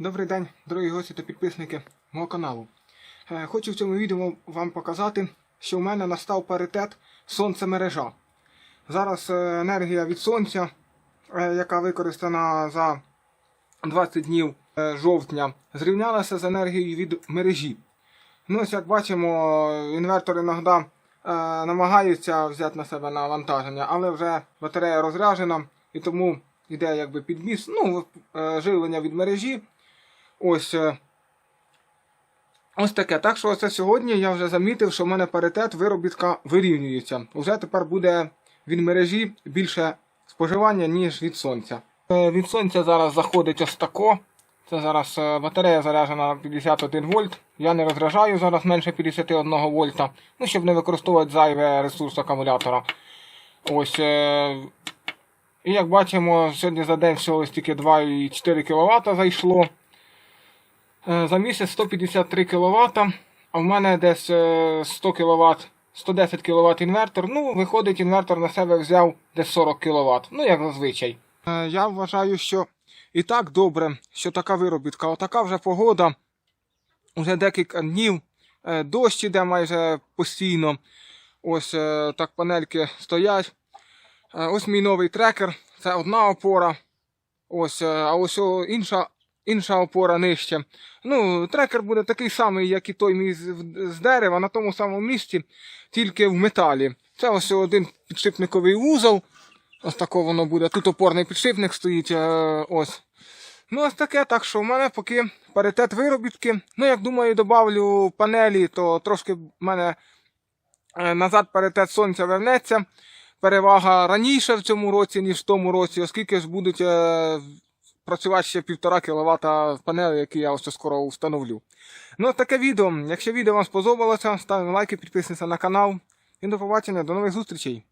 Добрий день, дорогі гості та підписники мого каналу. Е, Хочу в цьому відео вам показати, що в мене настав паритет сонце-мережа. Зараз е, енергія від сонця, е, яка використана за 20 днів жовтня, зрівнялася з енергією від мережі. Ну, ось як бачимо, інвертор іноді намагається взяти на себе навантаження, але вже батарея розряджена і тому йде якби підміс, ну, живлення від мережі. Ось. е, Ось таке. Так що це сьогодні я вже замітив, що в мене паритет виробітка вирівнюється. Уже тепер буде від мережі більше споживання, ніж від сонця. Е, Від сонця зараз заходить ось тако. Це зараз е, батарея заряджена 51 вольт. Я не розряджаю зараз менше 51 вольта, ну, щоб не використовувати зайве ресурс акумулятора. Ось. І як бачимо, сьогодні за день всього тільки 2,4 кВт зайшло. Е, За місяць 153 кВт, а в мене десь е, 100 кВт, 110 кВт інвертор. Ну, виходить, інвертор на себе взяв десь 40 кВт. Ну, як зазвичай. Е, Я вважаю, що і так добре, що така виробітка. Отака вже погода. Уже декілька днів. Е, Дощ іде майже постійно. Ось так панельки стоять. Ось мій новий трекер. Це одна опора. Ось, а ось інша, інша опора нижче. Ну, трекер буде такий самий, як і той мій з, дерева, на тому самому місці, тільки в металі. Це ось один підшипниковий вузол. Ось тако воно буде. Тут опорний підшипник стоїть. е, ось. Ну, ось таке, так що в мене поки паритет виробітки. Ну, як думаю, добавлю панелі, то трошки в мене е, назад паритет сонця вернеться. Перевага раніше в цьому році, ніж в тому році, оскільки ж будуть е, працювати ще 1,5 кВт панелі, які я ось скоро встановлю. Ну, таке відео. Якщо відео вам сподобалося, ставте лайки, підписуйтесь на канал. І до побачення, до нових зустрічей.